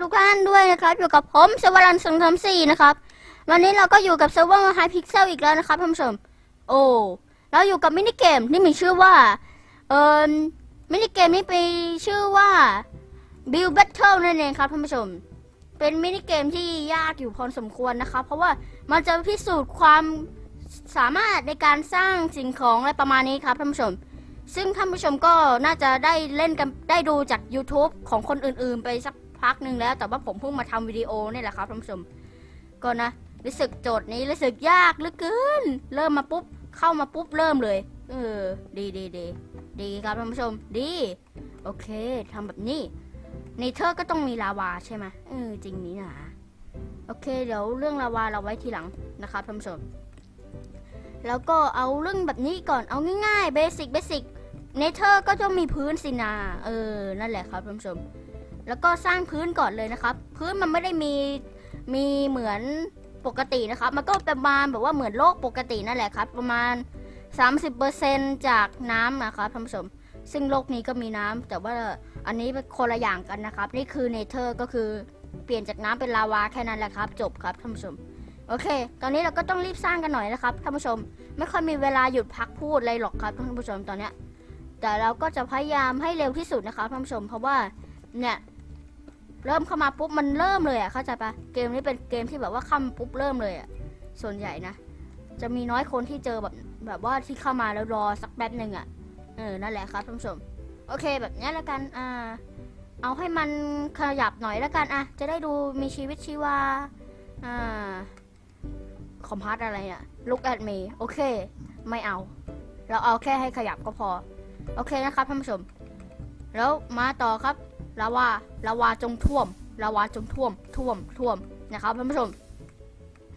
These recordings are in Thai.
ทุกท่านด้วยนะครับ อยู่กับผมสวรันสังคมสี่นะครับ วันนี้เราก็อยู่กับเซิร์ฟเวอร์ไฮพิกเซลอีกแล้วนะครับท่านผู้ชมโอ้เราอยู่กับมินิเกมที่มีชื่อว่าเอ่อมินิเกมนี้มีชื่อว่า Build Battle นั่นเองครับท่านผู้ชม เป็นมินิเกมที่ยากอยู่พอสมควรนะครับ เพราะว่ามันจะพิสูจน์ความสามารถในการสร้างสิ่งของอะไรประมาณนี้ครับท่านผู้ชมซึ่งท่านผู้ชมก็น่าจะได้เล่นกันได้ดูจาก YouTube ของคนอื่นๆ ไปสัก พักหนึ่งแล้ว แต่ว่าผมเพิ่งมาทำวิดีโอนี่แหละครับท่านผู้ชม ก็นะรู้สึกโจทย์นี้รู้สึกยากเหลือเกิน เริ่มมาปุ๊บ เข้ามาปุ๊บเริ่มเลย เออ ดีดีดีดีครับท่านผู้ชม ดี โอเคทำแบบนี้ในเธอร์ก็ต้องมีลาวาใช่ไหมเออจริงนี้นะโอเค เดี๋ยวเรื่องลาวาเราไว้ทีหลังนะครับท่านผู้ชมแล้วก็เอาเรื่องแบบนี้ก่อนเอาง่ายๆเบสิกเบสิกเนเธอร์ก็ต้องมีพื้นสินา เออ นั่นแหละครับท่านผู้ชม แล้วก็สร้างพื้นก่อนเลยนะครับ พื้นมันไม่ได้มีมีเหมือนปกตินะครับ มันก็ประมาณแบบว่าเหมือนโลกปกตินั่นแหละครับ ประมาณ 30%จากน้ำนะครับท่านผู้ชม ซึ่งโลกนี้ก็มีน้ำแต่ว่าอันนี้เป็นคนละอย่างกันนะครับ นี่คือเนเธอร์ก็คือเปลี่ยนจากน้ำเป็นลาวาแค่นั้นแหละครับ จบครับท่านผู้ชม โอเค ตอนนี้เราก็ต้องรีบสร้างกันหน่อยนะครับท่านผู้ชม ไม่ค่อยมีเวลาหยุดพักพูดอะไรหรอกครับท่านผู้ชมตอนเนี้ยแต่เราก็จะพยายามให้เร็วที่สุดนะคะท่านผู้ชม เพราะว่าเนี่ย เริ่มเข้ามาปุ๊บมันเริ่มเลยอะเข้าใจปะเกมนี้เป็นเกมที่แบบว่าเข้ามาปุ๊บเริ่มเลยอะส่วนใหญ่นะจะมีน้อยคนที่เจอแบบแบบว่าที่เข้ามาแล้วรอสักแป๊บหนึ่งอะเออนั่นแหละครับท่านผู้ชมโอเคแบบนี้แล้วกันอ่าเอาให้มันขยับหน่อยแล้วกันอะจะได้ดูมีชีวิตชีวาอ่าคอมพาร์ตอะไรเนี่ย look at me โอเค ไม่เอา เราเอาแค่ให้ขยับก็พอ โอเคนะครับท่านผู้ชม แล้วมาต่อครับ ลาวาลาวาจงท่วมลาวาจงท่วมท่วมท่วมนะครับท่านผู้ชม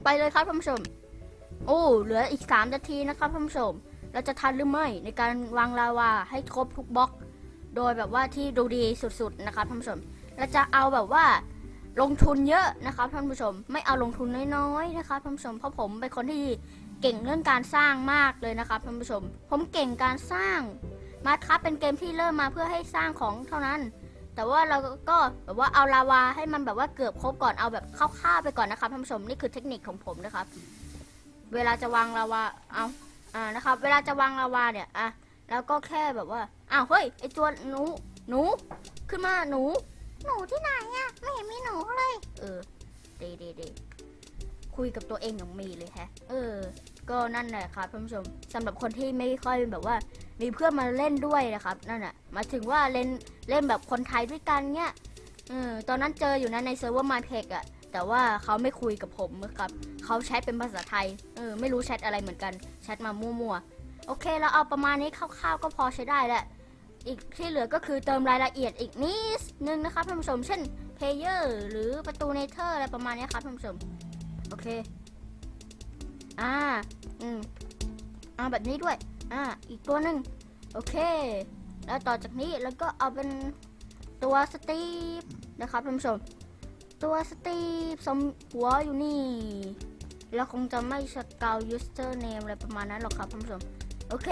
ไปเลยครับท่านผู้ชม โอ้เหลืออีกสามนาทีนะครับท่านผู้ชม เราจะทันหรือไม่ในการวางลาวาให้ครบทุกบล็อก โดยแบบว่าที่ดูดีสุดๆนะครับท่านผู้ชมเราจะเอาแบบว่าลงทุนเยอะนะครับท่านผู้ชม ไม่เอาลงทุนน้อยๆนะครับท่านผู้ชมเพราะผมเป็นคนที่เก่งเรื่องการสร้างมากเลยนะครับท่านผู้ชม ผมเก่งการสร้างมาครับเป็นเกมที่เริ่มมาเพื่อให้สร้างของเท่านั้น แต่ว่าเราก็แบบว่าเอาลาวาให้มันแบบว่าเกือบครบก่อนเอาแบบคร่าวๆไปก่อนนะครับท่านผู้ชมนี่คือเทคนิคของผมนะครับ เวลาจะวางลาวาเอาอ่านะครับ เวลาจะวางลาวาเนี่ยอะแล้วก็แค่แบบว่าอ้าวเฮ้ยไอตัวหนูหนูขึ้นมาหนู หนูที่ไหนอะไม่เห็นมีหนูเลย เออเดีดีดีคุยกับตัวเองอย่างมีเลยแฮะ เออ ก็นั่นแหละครับท่านผู้ชมสำหรับคนที่ไม่ค่อยแบบว่า มีเพื่อนมาเล่นด้วยนะครับนั่นแหะมาถึงว่าเล่นเล่นแบบคนไทยด้วยกันเนี้ยเออตอนนั้นเจออยู่นะในเซิร์ฟเวอร์มาเพกอะแต่ว่าเขาไม่คุยกับผมครับเขาแชทเป็นภาษาไทยเออไม่รู้แชทอะไรเหมือนกันแชทมามั่วๆโอเคเราเอาประมาณนี้คร่าวๆก็พอใช้ได้แหละอีกที่เหลือก็คือเติมรายละเอียดอีกนิดนึงนะครับท่านผู้ชม เช่นเพเยอร์หรือประตูเนเธอร์อะไรประมาณนี้ครับท่านผู้ชม โอเค อ่า อืมอ่าแบบนี้ด้วย อ่า อีกตัวหนึ่งโอเค แล้วต่อจากนี้เราก็เอาเป็นตัวสตีฟนะครับท่านผู้ชม ตัวสตีฟสมหัวอยู่นี่แล้วคงจะไม่สเกลยูสเตอร์เนมอะไรประมาณนั้นหรอกครับท่านผู้ชม โอเค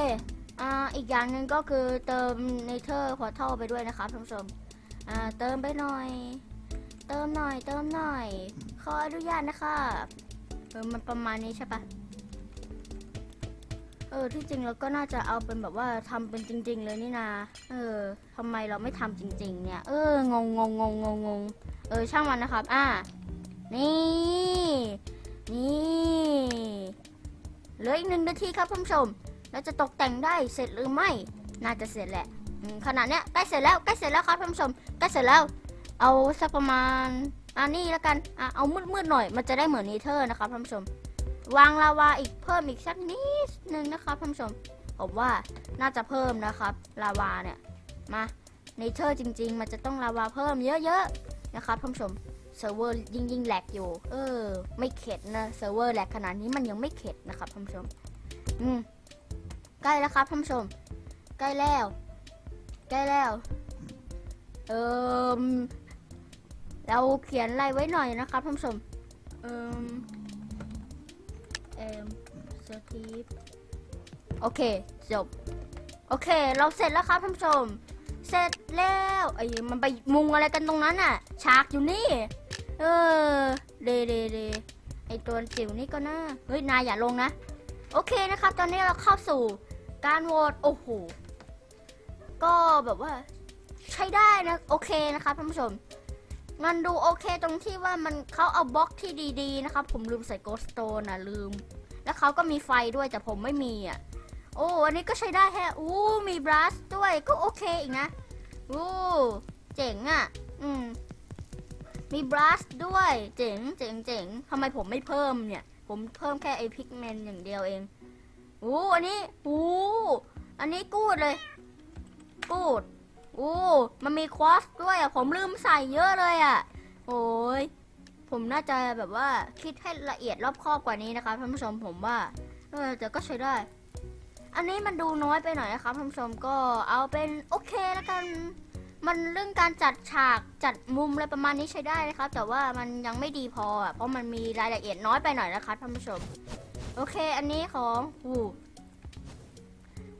อ่า อีกอย่างหนึ่งก็คือเติมเนเธอร์พอร์ทัลไปด้วยนะครับท่านผู้ชม อ่า เติมไปหน่อย เติมหน่อย เติมหน่อย ขออนุญาตนะครับ ออมันประมาณนี้ใช่ปะเออที่จริงเราก็น่าจะเอาเป็นแบบว่าทำเป็นจริง ๆ เลยนี่นาเออทำไมเราไม่ทำจริง ๆ เนี่ย เอองงงงงงงงงเออช่างมันนะครับ อ่านี่นี่เหลืออีกหนึ่งนาทีครับผู้ชมเราจะตกแต่งได้เสร็จหรือไม่ น่าจะเสร็จแหละขนาดเนี้ยใกล้เสร็จแล้วใกล้เสร็จแล้วครับผู้ชมใกล้เสร็จแล้ว เอาสักประมาณ อ่านี่แล้วกันอะเอามืดๆหน่อยมันจะได้เหมือนนีเธอร์นะครับท่านผู้ชม วางลาวาอีกเพิ่มอีกสักนิดนึงนะครับท่านผู้ชม ผมว่าน่าจะเพิ่มนะครับลาวาเนี่ยมาเนเธอร์จริง ๆ มันจะต้องลาวาเพิ่มเยอะๆนะครับท่านผู้ชมเซิร์ฟเวอร์ยิ่งยิ่งแหลกอยู่ เออ ไม่เข็ดนะเซิร์ฟเวอร์แหลกขนาดนี้มันยังไม่เข็ดนะครับท่านผู้ชม อืมใกล้แล้วครับท่านผู้ชม ใกล้แล้ว ใกล้แล้ว เออ เราเขียนอะไรไว้หน่อยนะครับท่านผู้ชมเออเอ็มสตีฟโอเค จบ โอเค เราเสร็จแล้วครับท่านผู้ชม เสร็จแล้วไอ้ยมันไปมุงอะไรกันตรงนั้นอะ ฉากอยู่นี่ เออเดเดเดไอตัวจิ๋วนี่ก็น่าเฮ้ย นายอย่าลงนะ โอเคนะครับ ตอนนี้เราเข้าสู่การโหวตโอ้โห ก็แบบว่า ใช้ได้นะ โอเคนะครับท่านผู้ชม มันดูโอเคตรงที่ว่ามันเขาเอาบล็อกที่ดีๆนะครับ ผมลืมใส่โกสโตนนะลืม แล้วเขาก็มีไฟด้วยแต่ผมไม่มีอะ โอ้อันนี้ก็ใช้ได้แฮะอู้มีบลัสด้วยก็โอเคอีกนะอู้เจ๋งอะ อืม มีบลัสด้วย เจ๋งเจ๋งเจ๋งทำไมผมไม่เพิ่มเนี่ย ผมเพิ่มแค่ไอพิกเมนอย่างเดียวเองอู้อันนี้อู้อันนี้กูดเลย กูด โอ้มันมีควอสด้วยอะ ผมลืมใส่เยอะเลยอะ โอ้ย ผมน่าจะแบบว่าคิดให้ละเอียดรอบคอบกว่านี้นะคะท่านผู้ชมผมว่าเออแต่ก็ใช้ได้ อันนี้มันดูน้อยไปหน่อยนะครับท่านผู้ชมก็เอาเป็นโอเคแล้วกัน มันเรื่องการจัดฉากจัดมุมอะไรประมาณนี้ใช้ได้นะครับ แต่ว่ามันยังไม่ดีพออะเพราะมันมีรายละเอียดน้อยไปหน่อยนะคะท่านผู้ชม โอเค อันนี้ของวู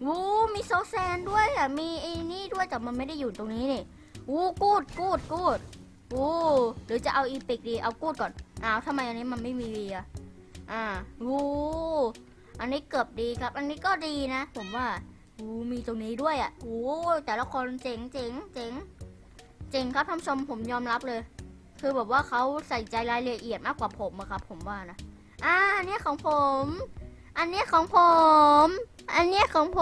วูมีโซแซนด้วยอะ มีไอ้นี่ด้วยแต่มันไม่ได้อยู่ตรงนี้นี่วูกูดกูดกูดวูหรือจะเอาอีพิกดี เอากูดก่อน อ้าวทำไมอันนี้มันไม่มีวีอะ อ่าวูอันนี้เกือบดีครับ อันนี้ก็ดีนะ ผมว่าโอ้มีตรงนี้ด้วยอะโอ้แต่ละคนเจ๋งเจ๋งเจ๋งเจ๋งครับท่านชมผมยอมรับเลย คือแบบว่าเขาใส่ใจรายละเอียดมากกว่าผมอะครับ ผมว่านะ อ่าอันนี้ของผม อันนี้ของผม อันนี้ของผ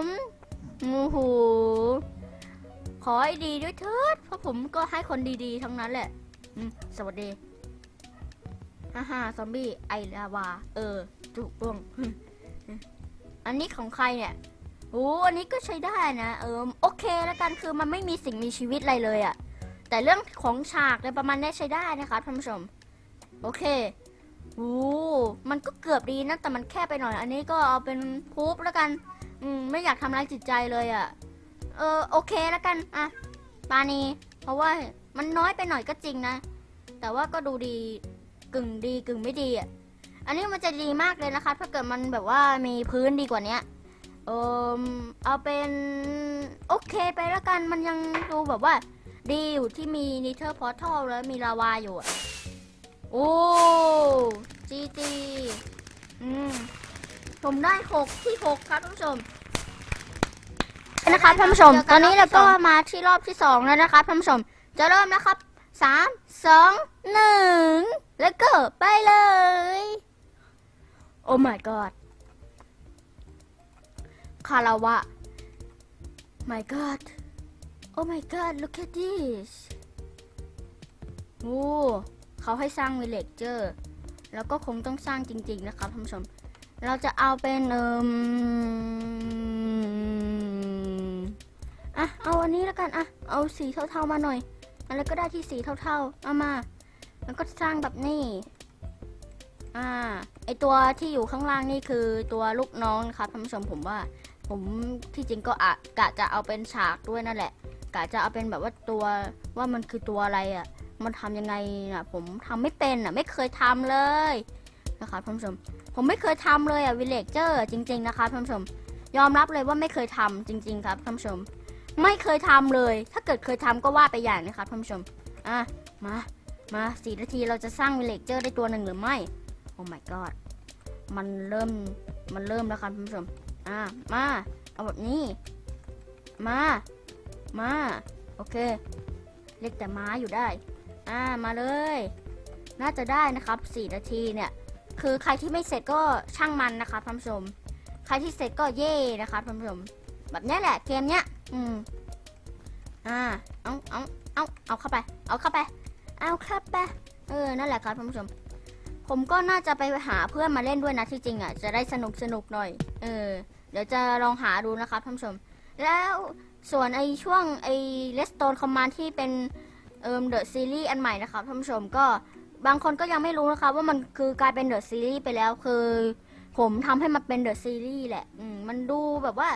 มโอ้โหขอให้ดีด้วยเถิด เพราะผมก็ให้คนดีๆ ทั้งนั้นแหละสวัสดีฮ่าฮ่าซอมบี้ ไอลาวา เออถูกต้องอันนี้ของใครเนี่ยโอ้อันนี้ก็ใช้ได้นะ เออ โอเคแล้วกันคือมันไม่มีสิ่งมีชีวิตอะไรเลยอะแต่เรื่องของฉากอะไรประมาณนี้ใช้ได้นะคะท่านผู้ชม โอเค โอ้มันก็เกือบดีนะ แต่มันแค่ไปหน่อย อันนี้ก็เอาเป็นพูฟแล้วกัน อืม ไม่อยากทำร้ายจิตใจเลยอะเออ โอเคแล้วกัน อะ ปานี เพราะว่ามันน้อยไปหน่อยก็จริงนะ แต่ว่าก็ดูดี กึ่งดีกึ่งไม่ดีอะอันนี้มันจะดีมากเลยนะคะ ถ้าเกิดมันแบบว่ามีพื้นดีกว่านี้เออเอาเป็น โอเคไปแล้วกัน มันยังดูแบบว่า ดีอยู่ที่มีนิเทอร์พอร์ทัลแล้วมีลาวาอยู่อะโอ้ จีจีอืมผมได้หกที่หกครับท่านผู้ชมนะครับท่านผู้ชม ตอนนี้เราก็มาที่รอบที่สองแล้วนะครับท่านผู้ชม จะเริ่มนะครับสามสองหนึ่งแล้วก็ไปเลย โอ้ my god คาราวะ my god oh my god look at this โอ้เขาให้สร้างวิลเลจเจอร์ แล้วก็คงต้องสร้างจริง ๆ นะครับท่านผู้ชม เราจะเอาเป็นเอิมอะเอาอันนี้แล้วกันอะเอาสีเทาๆมาหน่อยอะไรก็ได้ที่สีเทาๆเอามาแล้วก็สร้างแบบนี้อ่าไอตัวที่อยู่ข้างล่างนี่คือตัวลูกน้องนะครับท่านผู้ชมผมว่า ผมที่จริงก็อะกะจะเอาเป็นฉากด้วยนั่นแหละ กะจะเอาเป็นแบบว่าตัวว่ามันคือตัวอะไรอะ่ะ มันทำยังไงน่ะผมทำไม่เป็นอะไม่เคยทำเลยนะครับท่านผู้ชม ผมไม่เคยทำเลยอะวิลเลจเจอร์จริง ๆนะคะท่านผู้ชม ยอมรับเลยว่าไม่เคยทำจริง ๆ ครับท่านผู้ชม ไม่เคยทำเลย ถ้าเกิดเคยทำก็ว่าไปอย่างนะครับท่านผู้ชมอะมามาสี่นาทีเราจะสร้างวิลเลจเจอร์ได้ตัวหนึ่งหรือไม่โอ้ my god มันเริ่มมันเริ่มแล้วครับท่านผู้ชมอ่ามาเอาแบบนี้ มา มา โอเคเรียกแต่ม้าอยู่ได้ อ่ามาเลย น่าจะได้นะครับสี่นาทีเนี่ย คือใครที่ไม่เสร็จก็ช่างมันนะครับท่านผู้ชม ใครที่เสร็จก็เย่นะครับท่านผู้ชม แบบนี้แหละเกมเนี้ย อืม อ่า เอาเอาเอาเอาเข้าไป เอาเข้าไป เอาเข้าไป เออ นั่นแหละครับท่านผู้ชม ผมก็น่าจะไปหาเพื่อนมาเล่นด้วยนะที่จริงอะ จะได้สนุกสนุกหน่อย เออ เดี๋ยวจะลองหาดูนะครับท่านผู้ชม แล้วส่วนไอช่วงไอเลสโตนคอมมานที่เป็น เอิมเดอะซีรีส์อันใหม่นะครับท่านผู้ชมก็บางคนก็ยังไม่รู้นะครับว่ามันคือกลายเป็นเดอะซีรีส์ไปแล้วคือ ผมทำให้มันเป็นเดอะซีรีส์แหละอืมมันดูแบบว่า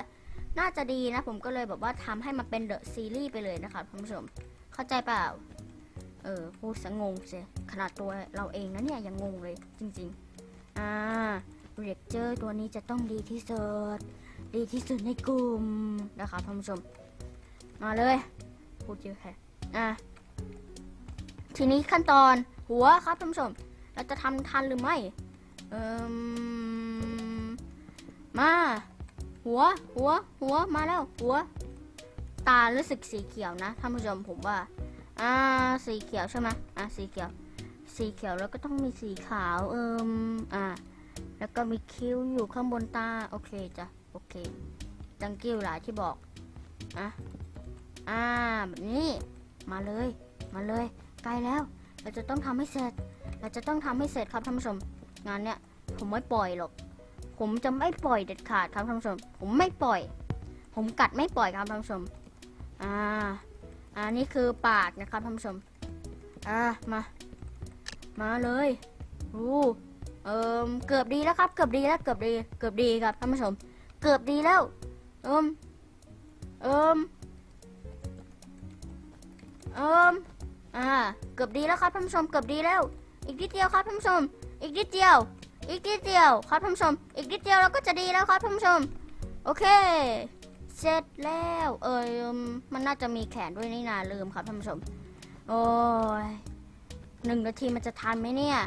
น่าจะดีนะ ผมก็เลยแบบว่าทำให้มันเป็นเดอะซีรีส์ไปเลยนะครับท่านผู้ชมเข้าใจเปล่า เออพูดสงงเสียขนาดตัวเราเองนะเนี่ยยังงงเลยจริง ๆ อ่าเรกเจอร์ตัวนี้จะต้องดีที่สุดดีที่สุดในกลุ่มนะคะท่านผู้ชม มาเลยพูดเยอะแค่อะ ทีนี้ขั้นตอนหัวครับท่านผู้ชม เราจะทำทันหรือไม่เอ่มมา หัว หัว หัว มาแล้ว หัว ตารู้สึกสีเขียวนะท่านผู้ชมผมว่า อ่า สีเขียวใช่ไหมอ่าสีเขียว สีเขียวแล้วก็ต้องมีสีขาว เอิมอ่า แล้วก็มีคิ้วอยู่ข้างบนตา โอเคจ้ะ โอเคจังกิ้วหลายที่บอก อะ อ่า แบบนี้ มาเลย มาเลย ใกล้แล้ว เราจะต้องทำให้เสร็จ เราจะต้องทำให้เสร็จครับท่านผู้ชม งานเนี้ยผมไม่ปล่อยหรอก ผมจะไม่ปล่อยเด็ดขาดครับท่านผู้ชม ผมไม่ปล่อย ผมกัดไม่ปล่อยครับท่านผู้ชม อ่าอ่านี่คือปากนะครับท่านผู้ชม อ่า มา มาเลยอู้เอิมเกือบดีแล้วครับ เกือบดีแล้ว เกือบดี เกือบดีครับท่านผู้ชม เกือบดีแล้ว เอิมเอิมเอิม อ่า เกือบดีแล้วครับท่านผู้ชม เกือบดีแล้ว อีกนิดเดียวครับท่านผู้ชม อีกนิดเดียว อีกนิดเดียวครับท่านผู้ชม อีกนิดเดียวเราก็จะดีแล้วครับท่านผู้ชม โอเค เสร็จแล้ว เอยมมันน่าจะมีแขนด้วยนี่นาลืมครับท่านผู้ชม โอ้ยหนึ่งนาทีมันจะทันไหมเนี่ย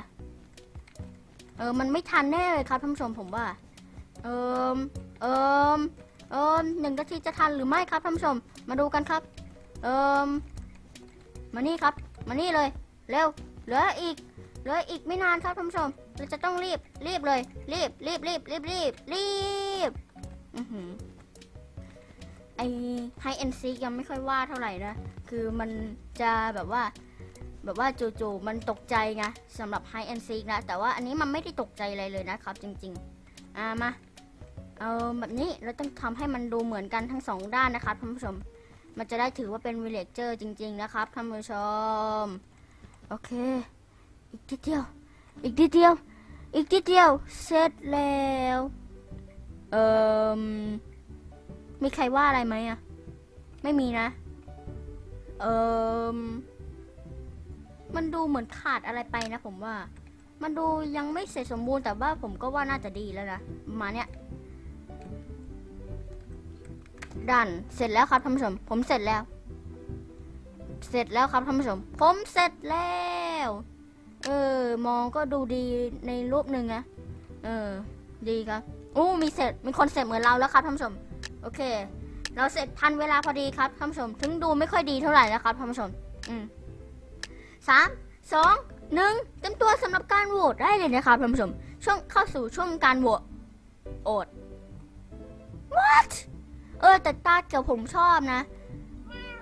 เออ มันไม่ทันแน่เลยครับท่านผู้ชมผมว่า เอิมเอิมเอิมหนึ่งนาทีจะทันหรือไม่ครับท่านผู้ชม มาดูกันครับ เอิม มานี่ครับ มานี่เลย เร็ว เหลืออีก เหลืออีกไม่นานครับท่านผู้ชม เราจะต้องรีบ รีบเลย รีบ รีบ รีบ รีบ รีบ รีบ อือหือ ไอไฮเอ็นซียังไม่ค่อยว่าเท่าไหร่นะ คือมันจะแบบว่า แบบว่าจู่ๆมันตกใจไงสำหรับไฮเอ็นซีนะ แต่ว่าอันนี้มันไม่ได้ตกใจอะไรเลยนะครับ จริง ๆ อ่ามา เอาแบบนี้ เราต้องทำให้มันดูเหมือนกันทั้งสองด้านนะครับท่านผู้ชม มันจะได้ถือว่าเป็นวิลเลจเจอร์จริง ๆ นะครับท่านผู้ชม โอเค อีกทีเดียว อีกทีเดียว อีกทีเดียว เสร็จแล้ว เอ่มมีใครว่าอะไรไหมอะไม่มีนะ เอ่มมันดูเหมือนขาดอะไรไปนะผมว่า มันดูยังไม่เสร็จสมบูรณ์แต่ว่าผมก็ว่าน่าจะดีแล้วนะมาเนี้ย ดัน เสร็จแล้วครับท่านผู้ชม ผมเสร็จแล้ว เสร็จแล้วครับท่านผู้ชม ผมเสร็จแล้ว เออ มองก็ดูดีในรูปหนึ่งนะ เออ ดีครับอู้มีเสร็จ มีคนเสร็จเหมือนเราแล้วครับท่านผู้ชม โอเค เราเสร็จทันเวลาพอดีครับท่านผู้ชม ถึงดูไม่ค่อยดีเท่าไหร่นะครับท่านผู้ชม อืมสามสองหนึ่งเต็มตัวสำหรับการโหวตได้เลยนะครับท่านผู้ชม ช่วงเข้าสู่ช่วงการโหวตโอด what เออ แต่ตาเกี่ยวผมชอบนะ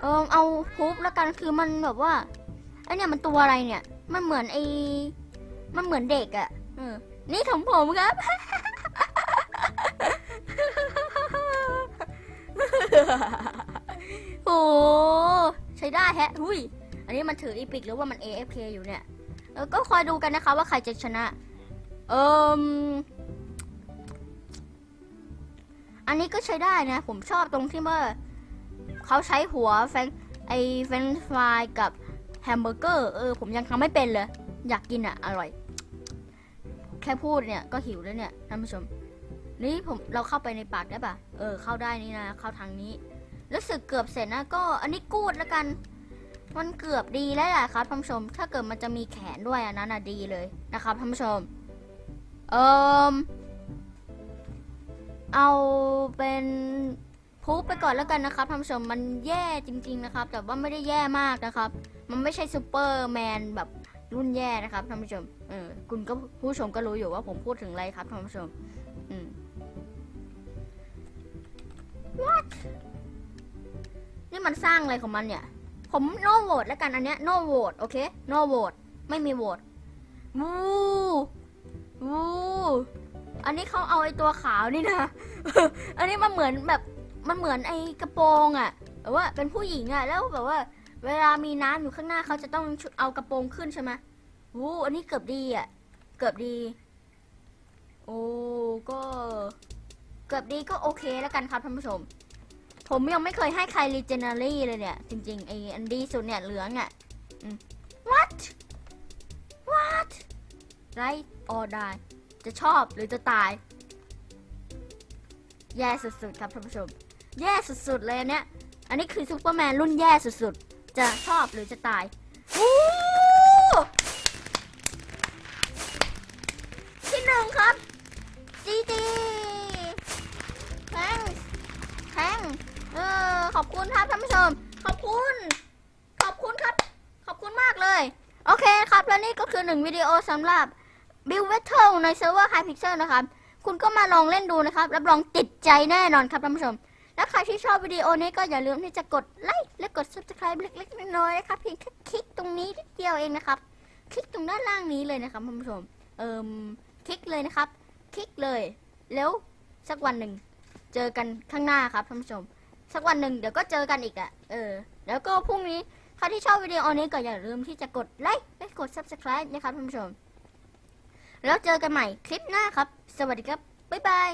เออเอาฮุบแล้วกันคือมันแบบว่าไอเนี่ยมันตัวอะไรเนี่ย มันเหมือนไอมันเหมือนเด็กอะ่ะเออนี่ของผมครับ โอ้ใช้ได้แฮะหุยอันนี้มันถืออีพิกหรือว่ามัน AFK อยู่เนี่ย เออก็คอยดูกันนะคะว่าใครจะชนะ เอิม อันนี้ก็ใช้ได้นะ ผมชอบตรงที่ว่าเขาใช้หัวแฟรงไอเฟนฟรายกับแฮมเบอร์เกอร์เออผมยังทำไม่เป็นเลย อยากกินอะ อร่อย แค่พูดเนี่ยก็หิวแล้วเนี่ยท่านผู้ชม นี่ผมเราเข้าไปในปากได้ปะเออ เข้าได้นี่นะ เข้าทางนี้รู้สึกเกือบเสร็จนะก็อันนี้กูดแล้วกัน มันเกือบดีแล้วแหละครับท่านผู้ชม ถ้าเกิดมันจะมีแขนด้วยอันนั้นน่ะดีเลยนะครับท่านผู้ชม เอิม เอาเป็นพูไปก่อนแล้วกันนะครับท่านผู้ชมมันแย่จริง ๆนะครับ แต่ว่าไม่ได้แย่มากนะครับ มันไม่ใช่ซูเปอร์แมนแบบรุ่นแย่นะครับท่านผู้ชมเออคุณก็ผู้ชมก็รู้อยู่ว่าผมพูดถึงอะไรครับท่านผู้ชมอืม What นี่มันสร้างอะไรของมันเนี่ย ผมโนโหวตแล้วกันอันเนี้ยโนโหวตโอเคโนโหวตไม่มีโหวตวูวู อันนี้เขาเอาไอ้ตัวขาวนี่นะ อันนี้มันเหมือนแบบมันเหมือนไอ้กระโปรงอะแบบว่าเป็นผู้หญิงอะแล้วแบบว่า เวลามีน้ำอยู่ข้างหน้าเขาจะต้องชุดเอากระโปรงขึ้นใช่ไหมวู้อันนี้เกือบดีอะเกือบดี โอ้ก็ เกือบดีก็โอเคแล้วกันครับท่านผู้ชม ผมยังไม่เคยให้ใครรีเจเนอรี่เลยเนี่ย จริงๆไออันดีสุดเนี่ยเหลืองอะ what what right or die จะชอบหรือจะตาย แย่สุดๆครับท่านผู้ชม แย่สุดๆเลยอันเนี้ย อันนี้คือซูเปอร์แมนรุ่นแย่สุดๆ จะชอบหรือจะตายวู้ที่หนึ่งครับจีจีแทงแทงเออขอบคุณครับท่านผู้ชม ขอบคุณ ขอบคุณครับ ขอบคุณมากเลย โอเคครับ และนี่ก็คือหนึ่งวิดีโอสำหรับ Build Battle ในเซิร์ฟเวอร์ Hypixel นะครับ คุณก็มาลองเล่นดูนะครับ รับรองติดใจแน่นอนครับท่านผู้ชม และใครที่ชอบวิดีโอนี้ก็อย่าลืมที่จะกดไลค์และกด subscribe เล็กๆน้อยๆนะครับเพียงแค่คลิกตรงนี้นิดเดียวเองนะครับ คลิกตรงด้านล่างนี้เลยนะครับท่านผู้ชม เอิมคลิกเลยนะครับ คลิกเลย แล้วสักวันหนึ่ง เจอกันข้างหน้าครับท่านผู้ชม สักวันหนึ่งเดี๋ยวก็เจอกันอีกอะเออ แล้วก็พรุ่งนี้ใครที่ชอบวิดีโอนี้ก็อย่าลืมที่จะกดไลค์และกด subscribe นะครับท่านผู้ชม แล้วเจอกันใหม่คลิปหน้าครับ สวัสดีครับ บ๊ายบาย